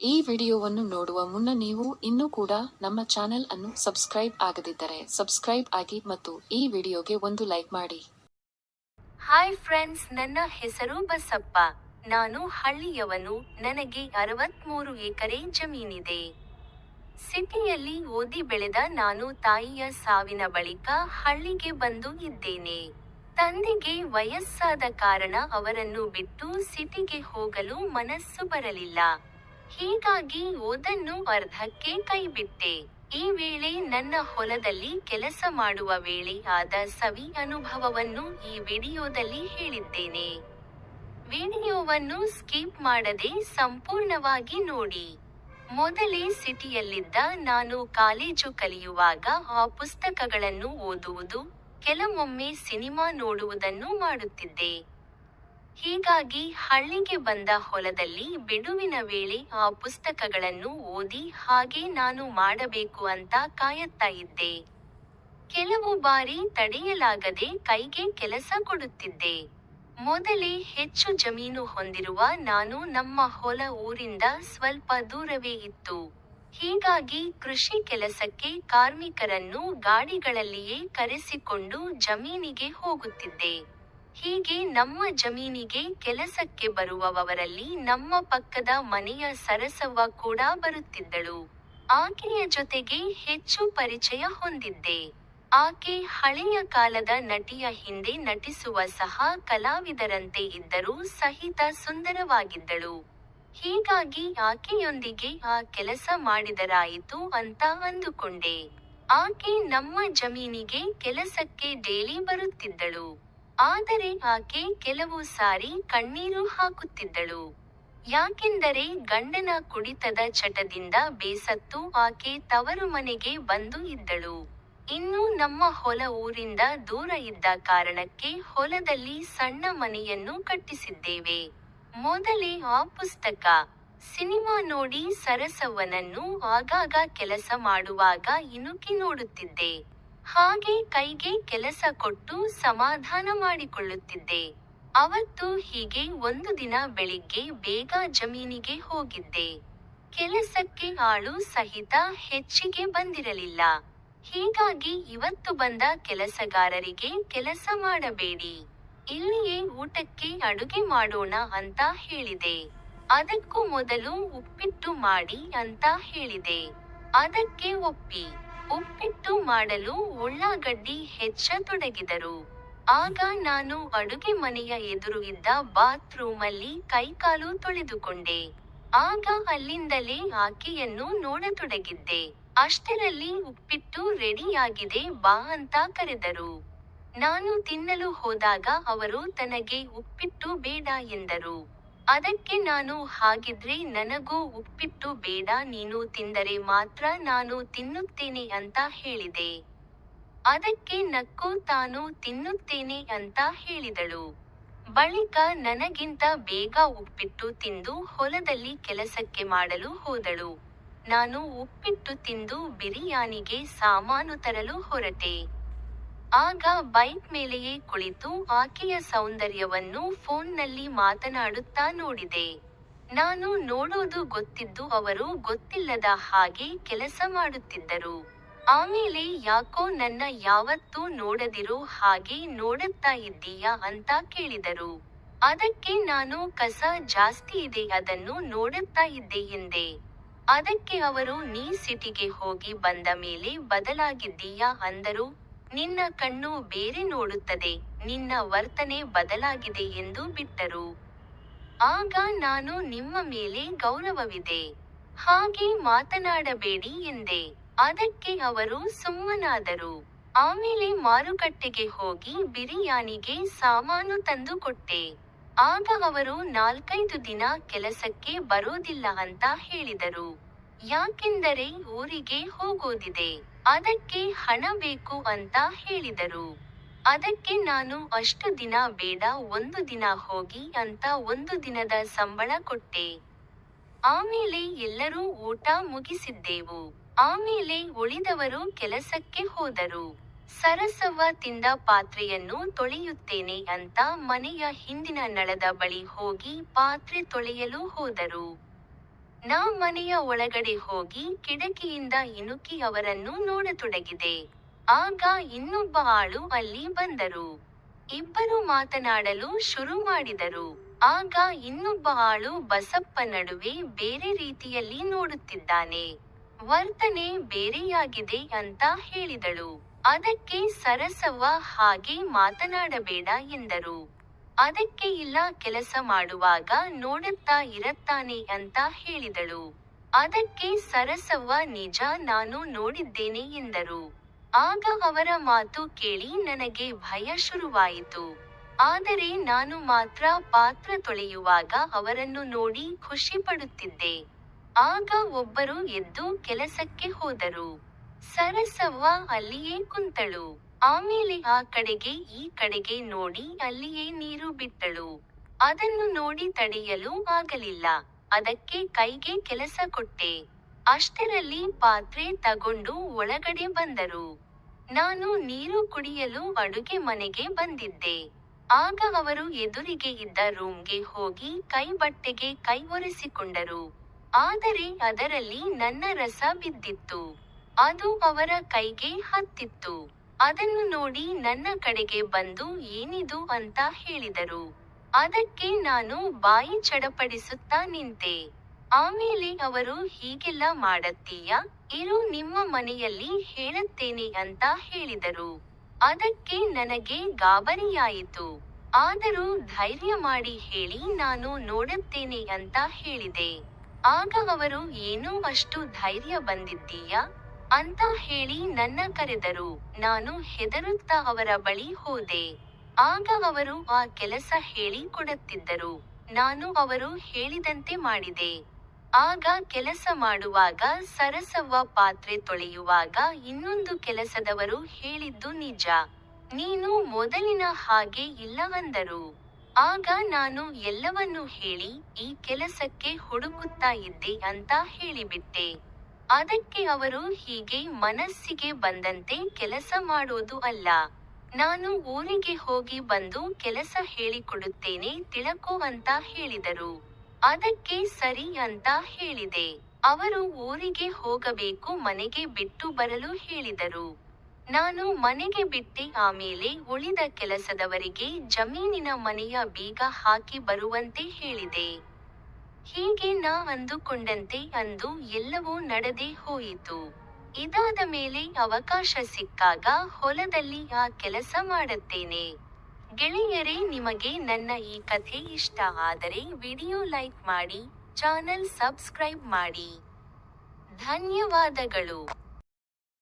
ಈ ವಿಡಿಯೋವನ್ನು ನೋಡುವ ಮುನ್ನ ನೀವು ಇನ್ನೂ ಕೂಡ ನಮ್ಮ ಚಾನೆಲ್ ಅನ್ನು ಸಬ್ಸ್ಕ್ರೈಬ್ ಆಗದಿದ್ದರೆ ಸಬ್ಸ್ಕ್ರೈಬ್ ಆಗಿ ಮತ್ತು ಈ ವಿಡಿಯೋಗೆ ಒಂದು ಲೈಕ್ ಮಾಡಿ. ಹಾಯ್ ಫ್ರೆಂಡ್ಸ್ ನನ್ನ ಹೆಸರು ಬಸಪ್ಪ. ನಾನು ಹಳ್ಳಿಯವನು. ನನಗೆ ಅರವತ್ಮೂರು ಎಕರೆ ಜಮೀನಿದೆ. ಸಿಟಿಯಲ್ಲಿ ಓದಿ ಬೆಳೆದ ನಾನು ತಾಯಿಯ ಸಾವಿನ ಬಳಿಕ ಹಳ್ಳಿಗೆ ಬಂದು ಇದ್ದೇನೆ. ತಂದೆಗೆ ವಯಸ್ಸಾದ ಕಾರಣ ಅವರನ್ನು ಬಿಟ್ಟು ಸಿಟಿಗೆ ಹೋಗಲು ಮನಸ್ಸು ಬರಲಿಲ್ಲ. ಹೀಗಾಗಿ ಓದನ್ನು ಅರ್ಧಕ್ಕೆ ಕೈಬಿಟ್ಟೆ. ಈ ವೇಳೆ ನನ್ನ ಹೊಲದಲ್ಲಿ ಕೆಲಸ ಮಾಡುವ ವೇಳೆ ಆದ ಸವಿ ಅನುಭವವನ್ನು ಈ ವಿಡಿಯೋದಲ್ಲಿ ಹೇಳಿದ್ದೇನೆ. ವಿಡಿಯೋವನ್ನು ಸ್ಕಿಪ್ ಮಾಡದೆ ಸಂಪೂರ್ಣವಾಗಿ ನೋಡಿ. ಮೊದಲೇ ಸಿಟಿಯಲ್ಲಿದ್ದ ನಾನು ಕಾಲೇಜು ಕಲಿಯುವಾಗ ಆ ಪುಸ್ತಕಗಳನ್ನು ಓದುವುದು, ಕೆಲವೊಮ್ಮೆ ಸಿನಿಮಾ ನೋಡುವುದನ್ನು ಮಾಡುತ್ತಿದ್ದೆ. ಹೀಗಾಗಿ ಹಳ್ಳಿಗೆ ಬಂದ ಹೊಲದಲ್ಲಿ ಬಿಡುವಿನ ವೇಳೆ ಆ ಪುಸ್ತಕಗಳನ್ನು ಓದಿ ಹಾಗೆ ನಾನು ಮಾಡಬೇಕು ಅಂತ ಕಾಯುತ್ತಾ ಇದ್ದೆ. ಕೆಲವು ಬಾರಿ ತಡೆಯಲಾಗದೆ ಕೈಗೆ ಕೆಲಸ ಕೊಡುತ್ತಿದ್ದೆ. ಮೊದಲೇ ಹೆಚ್ಚು ಜಮೀನು ಹೊಂದಿರುವ ನಾನು ನಮ್ಮ ಹೊಲ ಊರಿಂದ ಸ್ವಲ್ಪ ದೂರವೇ ಇತ್ತು. ಹೀಗಾಗಿ ಕೃಷಿ ಕೆಲಸಕ್ಕೆ ಕಾರ್ಮಿಕರನ್ನು ಗಾಡಿಗಳಲ್ಲಿಯೇ ಕರೆಸಿಕೊಂಡು ಜಮೀನಿಗೆ ಹೋಗುತ್ತಿದ್ದೆ. ಹೀಗೆ ನಮ್ಮ ಜಮೀನಿಗೆ ಕೆಲಸಕ್ಕೆ ಬರುವವರಲ್ಲಿ ನಮ್ಮ ಪಕ್ಕದ ಮನೆಯ ಸರಸವ್ವ ಕೂಡ ಬರುತ್ತಿದ್ದಳು. ಆಕೆಯ ಜೊತೆಗೆ ಹೆಚ್ಚು ಪರಿಚಯ ಹೊಂದಿದ್ದೆ. ಆಕೆ ಹಳೆಯ ಕಾಲದ ನಟಿಯ ಹಿಂದೆ ನಟಿಸುವ ಸಹ ಕಲಾವಿದರಂತೆ ಇದ್ದರೂ ಸಹಿತ ಸುಂದರವಾಗಿದ್ದಳು. ಹೀಗಾಗಿ ಆಕೆಯೊಂದಿಗೆ ಆ ಕೆಲಸ ಮಾಡಿದರಾಯಿತು ಅಂತ ಅಂದುಕೊಂಡೆ. ಆಕೆ ನಮ್ಮ ಜಮೀನಿಗೆ ಕೆಲಸಕ್ಕೆ ಡೇಲಿ ಬರುತ್ತಿದ್ದಳು. ಆದರೆ ಆಕೆ ಕೆಲವು ಸಾರಿ ಕಣ್ಣೀರು ಹಾಕುತ್ತಿದ್ದಳು. ಯಾಕೆಂದರೆ ಗಂಡನ ಕುಡಿತದ ಚಟದಿಂದ ಬೇಸತ್ತು ಆಕೆ ತವರು ಮನೆಗೆ ಬಂದು ಇದ್ದಳು. ಇನ್ನು ನಮ್ಮ ಹೊಲ ಊರಿಂದ ದೂರ ಇದ್ದ ಕಾರಣಕ್ಕೆ ಹೊಲದಲ್ಲಿ ಸಣ್ಣ ಮನೆಯನ್ನು ಕಟ್ಟಿಸಿದ್ದೇವೆ. ಮೊದಲೇ ಆ ಪುಸ್ತಕ. ಸಿನಿಮಾ ನೋಡಿ ಸರಸವ್ವನನ್ನು ಆಗಾಗ ಕೆಲಸ ಮಾಡುವಾಗ ಇನುಕಿ ನೋಡುತ್ತಿದ್ದೆ. ಹಾಗೆ ಕೈಗೆ ಕೆಲಸ ಕೊಟ್ಟು ಸಮಾಧಾನ ಮಾಡಿಕೊಳ್ಳುತ್ತಿದ್ದೆ. ಅವತ್ತು ಹೀಗೆ ಒಂದು ದಿನ ಬೆಳಿಗ್ಗೆ ಬೇಗ ಜಮೀನಿಗೆ ಹೋಗಿದ್ದೆ. ಕೆಲಸಕ್ಕೆ ಆಳು ಸಹಿತ ಹೆಚ್ಚಿಗೆ ಬಂದಿರಲಿಲ್ಲ. ಹೀಗಾಗಿ ಇವತ್ತು ಬಂದ ಕೆಲಸಗಾರರಿಗೆ ಕೆಲಸ ಮಾಡಬೇಡಿ. ಇಲ್ಲಿಯೇ ಊಟಕ್ಕೆ ಅಡುಗೆ ಮಾಡೋಣ ಅಂತ ಹೇಳಿದೆ. ಅದಕ್ಕೂ ಮೊದಲು ಉಪ್ಪಿಟ್ಟು ಮಾಡಿ ಅಂತ ಹೇಳಿದೆ. ಅದಕ್ಕೆ ಒಪ್ಪಿ. ಉಪ್ಪಿಟ್ಟು ಮಾಡಲು ಉಳ್ಳಾಗಡ್ಡಿ ಹೆಚ್ಚತೊಡಗಿದರು. ಆಗ ನಾನು ಅಡುಗೆ ಮನೆಯ ಎದುರು ಇದ್ದ ಬಾತ್ರೂಮಲ್ಲಿ ಕೈಕಾಲು ತೊಳೆದುಕೊಂಡೆ. ಆಗ ಅಲ್ಲಿಂದಲೇ ಆಕೆಯನ್ನು ನೋಡತೊಡಗಿದ್ದೆ. ಅಷ್ಟರಲ್ಲಿ ಉಪ್ಪಿಟ್ಟು ರೆಡಿಯಾಗಿದೆ ಬಾ ಅಂತ ಕರೆದರು. ನಾನು ತಿನ್ನಲು ಹೋದಾಗ ಅವರು ತನಗೆ ಉಪ್ಪಿಟ್ಟು ಬೇಡ ಎಂದರು. ಅದಕ್ಕೆ ನಾನು ಹಾಗಿದ್ರೆ ನನಗೂ ಉಪ್ಪಿಟ್ಟು ಬೇಡ, ನೀನು ತಿಂದರೆ ಮಾತ್ರ ನಾನು ತಿನ್ನುತ್ತೇನೆ ಅಂತ ಹೇಳಿದೆ. ಅದಕ್ಕೆ ನಕ್ಕು ತಾನು ತಿನ್ನುತ್ತೇನೆ ಅಂತ ಹೇಳಿದಳು. ಬಳಿಕ ನನಗಿಂತ ಬೇಗ ಉಪ್ಪಿಟ್ಟು ತಿಂದು ಹೊಲದಲ್ಲಿ ಕೆಲಸಕ್ಕೆ ಮಾಡಲು ಹೋದಳು. ನಾನು ಉಪ್ಪಿಟ್ಟು ತಿಂದು ಬಿರಿಯಾನಿಗೆ ಸಾಮಾನು ತರಲು ಹೊರಟೆ. ಆಗ ಬೈಕ್ ಮೇಲೆಯೇ ಕುಳಿತು ಆಕೆಯ ಸೌಂದರ್ಯವನ್ನು ಫೋನ್ನಲ್ಲಿ ಮಾತನಾಡುತ್ತಾ ನೋಡಿದೆ. ನಾನು ನೋಡೋದು ಗೊತ್ತಿದ್ದು ಅವರು ಗೊತ್ತಿಲ್ಲದ ಹಾಗೆ ಕೆಲಸ ಮಾಡುತ್ತಿದ್ದರು. ಆಮೇಲೆ ಯಾಕೋ ನನ್ನ ಯಾವತ್ತೂ ನೋಡದಿರೋ ಹಾಗೆ ನೋಡುತ್ತಾ ಇದ್ದೀಯಾ ಅಂತ ಕೇಳಿದರು. ಅದಕ್ಕೆ ನಾನು ಕಸ ಜಾಸ್ತಿ ಇದೆ, ಅದನ್ನು ನೋಡುತ್ತಾ ಇದ್ದೆ ಎಂದೆ. ಅದಕ್ಕೆ ಅವರು, ನೀ ಸಿಟಿಗೆ ಹೋಗಿ ಬಂದ ಮೇಲೆ ಬದಲಾಗಿದ್ದೀಯಾ? ಅಂದರು. ನಿನ್ನ ಕಣ್ಣು ಬೇರೆ ನೋಡುತ್ತದೆ, ನಿನ್ನ ವರ್ತನೆ ಬದಲಾಗಿದೆ ಎಂದು ಬಿಟ್ಟರು. ಆಗ ನಾನು ನಿಮ್ಮ ಮೇಲೆ ಗೌರವವಿದೆ. ಹಾಗೆ ಮಾತನಾಡಬೇಡಿ ಎಂದೆ. ಅದಕ್ಕೆ ಅವರು ಸುಮ್ಮನಾದರು. ಆಮೇಲೆ ಮಾರುಕಟ್ಟೆಗೆ ಹೋಗಿ ಬಿರಿಯಾನಿಗೆ ಸಾಮಾನು ತಂದು ಕೊಟ್ಟೆ. ಆಗ ಅವರು ನಾಲ್ಕೈದು ದಿನ ಕೆಲಸಕ್ಕೆ ಬರೋದಿಲ್ಲ ಅಂತ ಹೇಳಿದರು. ಯಾಕೆಂದರೆ ಊರಿಗೆ ಹೋಗೋದಿದೆ, ಅದಕ್ಕೆ ಹಣ ಬೇಕು ಅಂತ ಹೇಳಿದರು. ಅದಕ್ಕೆ ನಾನು ಅಷ್ಟು ದಿನ ಬೇಡ, ಒಂದು ದಿನ ಹೋಗಿ ಅಂತ ಒಂದು ದಿನದ ಸಂಬಳ ಕೊಟ್ಟೆ. ಆಮೇಲೆ ಎಲ್ಲರೂ ಊಟ ಮುಗಿಸಿದ್ದೆವು. ಆಮೇಲೆ ಉಳಿದವರು ಕೆಲಸಕ್ಕೆ ಹೋದರು. ಸರಸವ್ವ ತಿಂದ ಪಾತ್ರೆಯನ್ನು ತೊಳೆಯುತ್ತೇನೆ ಅಂತ ಮನೆಯ ಹಿಂದಿನ ನಳದ ಬಳಿ ಹೋಗಿ ಪಾತ್ರೆ ತೊಳೆಯಲು ಹೋದರು. ನಾ ಮನೆಯ ಒಳಗಡೆ ಹೋಗಿ ಕಿಟಕಿಯಿಂದ ಇಣುಕಿ ಅವರನ್ನು ನೋಡತೊಡಗಿದೆ. ಆಗ ಇನ್ನೊಬ್ಬ ಆಳು ಅಲ್ಲಿ ಬಂದರು. ಇಬ್ಬರು ಮಾತನಾಡಲು ಶುರು ಮಾಡಿದರು. ಆಗ ಇನ್ನೊಬ್ಬ ಆಳು ಬಸಪ್ಪ ನಡುವೆ ಬೇರೆ ರೀತಿಯಲ್ಲಿ ನೋಡುತ್ತಿದ್ದಾನೆ. ವರ್ತನೆ ಬೇರೆಯಾಗಿದೆ ಅಂತ ಹೇಳಿದಳು. ಅದಕ್ಕೆ ಸರಸವ್ವ ಹಾಗೆ ಮಾತನಾಡಬೇಡ ಎಂದರು. ಅದಕ್ಕೆ ಇಲ್ಲ ಕೆಲಸ ಮಾಡುವಾಗ ನೋಡುತ್ತಾ ಇರತ್ತಾನೆ ಅಂತ ಹೇಳಿದಳು. ಅದಕ್ಕೆ ಸರಸವ್ವ, ನಿಜ ನಾನು ನೋಡಿದ್ದೇನೆ ಎಂದರು. ಆಗ ಅವರ ಮಾತು ಕೇಳಿ ನನಗೆ ಭಯ ಶುರುವಾಯಿತು. ಆದರೆ ನಾನು ಮಾತ್ರ ಪಾತ್ರ ತೊಳೆಯುವಾಗ ಅವರನ್ನು ನೋಡಿ ಖುಷಿ ಪಡುತ್ತಿದ್ದೆ. ಆಗ ಒಬ್ಬರು ಎದ್ದು ಕೆಲಸಕ್ಕೆ ಹೋದರು. ಸರಸವ್ವ ಅಲ್ಲಿಯೇ ಕುಂತಳು. ಆಮೇಲೆ ಆ ಕಡೆಗೆ, ಈ ಕಡೆಗೆ ನೋಡಿ ಅಲ್ಲಿಯೇ ನೀರು ಬಿಟ್ಟಳು ಅದನ್ನು ನೋಡಿ ತಡೆಯಲು ಆಗಲಿಲ್ಲ. ಅದಕ್ಕೆ ಕೈಗೆ ಕೆಲಸ ಕೊಟ್ಟೆ. ಅಷ್ಟರಲ್ಲಿ ಪಾತ್ರೆ ತಗೊಂಡು ಒಳಗಡೆ ಬಂದರು. ನಾನು ನೀರು ಕುಡಿಯಲು ಅಡುಗೆ ಮನೆಗೆ ಬಂದಿದ್ದೆ. ಆಗ ಅವರು ಎದುರಿಗೆ ಇದ್ದ ರೂಮ್ಗೆ ಹೋಗಿ ಕೈ ಬಟ್ಟೆಗೆ ಕೈ ಒರೆಸಿಕೊಂಡರು. ಆದರೆ ಅದರಲ್ಲಿ ನನ್ನ ರಸ ಬಿದ್ದಿತ್ತು. ಅದು ಅವರ ಕೈಗೆ ಹತ್ತಿತ್ತು. ಅದನ್ನು ನೋಡಿ ನನ್ನ ಕಡೆಗೆ ಬಂದು ಏನಿದು ಅಂತ ಹೇಳಿದರು. ಅದಕ್ಕೆ ನಾನು ಬಾಯಿ ಚಡಪಡಿಸುತ್ತಾ ನಿಂತೆ. ಆಮೇಲೆ ಅವರು ಹೀಗೆಲ್ಲ ಮಾಡತ್ತೀಯ? ಇರು ನಿಮ್ಮ ಮನೆಯಲ್ಲಿ ಹೇಳುತ್ತೇನೆ ಅಂತ ಹೇಳಿದರು. ಅದಕ್ಕೆ ನನಗೆ ಗಾಬರಿಯಾಯಿತು. ಆದರೂ ಧೈರ್ಯ ಮಾಡಿ ಹೇಳಿ ನಾನು ನೋಡುತ್ತೇನೆ ಅಂತ ಹೇಳಿದೆ. ಆಗ ಅವರು, ಏನೂ ಅಷ್ಟು ಧೈರ್ಯ ಬಂದಿದ್ದೀಯಾ? ಅಂತ ಹೇಳಿ ನನ್ನ ಕರೆದರು. ನಾನು ಹೆದರುತ್ತಾ ಅವರ ಬಳಿ ಹೋದೆ. ಆಗ ಅವರು ಆ ಕೆಲಸ ಹೇಳಿ ಕೊಡುತ್ತಿದ್ದರು. ನಾನು ಅವರು ಹೇಳಿದಂತೆ ಮಾಡಿದೆ. ಆಗ ಕೆಲಸ ಮಾಡುವಾಗ ಸರಸವ್ವ ಪಾತ್ರೆ ತೊಳೆಯುವಾಗ ಇನ್ನೊಂದು ಕೆಲಸದವರು ಹೇಳಿದ್ದು ನಿಜ. ನೀನು ಮೊದಲಿನ ಹಾಗೆ ಇಲ್ಲವಂದರು. ಆಗ ನಾನು ಎಲ್ಲವನ್ನೂ ಹೇಳಿ ಈ ಕೆಲಸಕ್ಕೆ ಹುಡುಕುತ್ತಾ ಇದ್ದೆ ಅಂತ ಹೇಳಿಬಿಟ್ಟೆ. ಅದಕ್ಕೆ ಅವರು ಹೀಗೆ ಮನಸ್ಸಿಗೆ ಬಂದಂತೆ ಕೆಲಸ ಮಾಡೋದು ಅಲ್ಲ. ನಾನು ಊರಿಗೆ ಹೋಗಿ ಬಂದು ಕೆಲಸ ಹೇಳಿಕೊಡುತ್ತೇನೆ ತಿಳಕು ಅಂತ ಹೇಳಿದರು. ಅದಕ್ಕೆ ಸರಿ ಅಂತ ಹೇಳಿದೆ. ಅವರು ಊರಿಗೆ ಹೋಗಬೇಕು ಮನೆಗೆ ಬಿಟ್ಟು ಬರಲು ಹೇಳಿದರು. ನಾನು ಮನೆಗೆ ಬಿಟ್ಟೆ ಆಮೇಲೆ ಉಳಿದ ಕೆಲಸದವರಿಗೆ ಜಮೀನಿನ ಮನೆಯ ಬೀಗ ಹಾಕಿ ಬರುವಂತೆ ಹೇಳಿದೆ. ಹೀಗೆ ನಾ ಅಂದುಕೊಂಡಂತೆ ಅಂದು ಎಲ್ಲವೂ ನಡೆದೇ ಹೋಯಿತು. ಇದಾದ ಮೇಲೆ ಅವಕಾಶ ಸಿಕ್ಕಾಗ ಹೊಲದಲ್ಲಿ ಆ ಕೆಲಸ ಮಾಡುತ್ತೇನೆ. ಗೆಳೆಯರೇ, ನಿಮಗೆ ನನ್ನ ಈ ಕಥೆ ಇಷ್ಟ ಆದರೆ ವಿಡಿಯೋ ಲೈಕ್ ಮಾಡಿ, ಚಾನೆಲ್ ಸಬ್ಸ್ಕ್ರೈಬ್ ಮಾಡಿ. ಧನ್ಯವಾದಗಳು.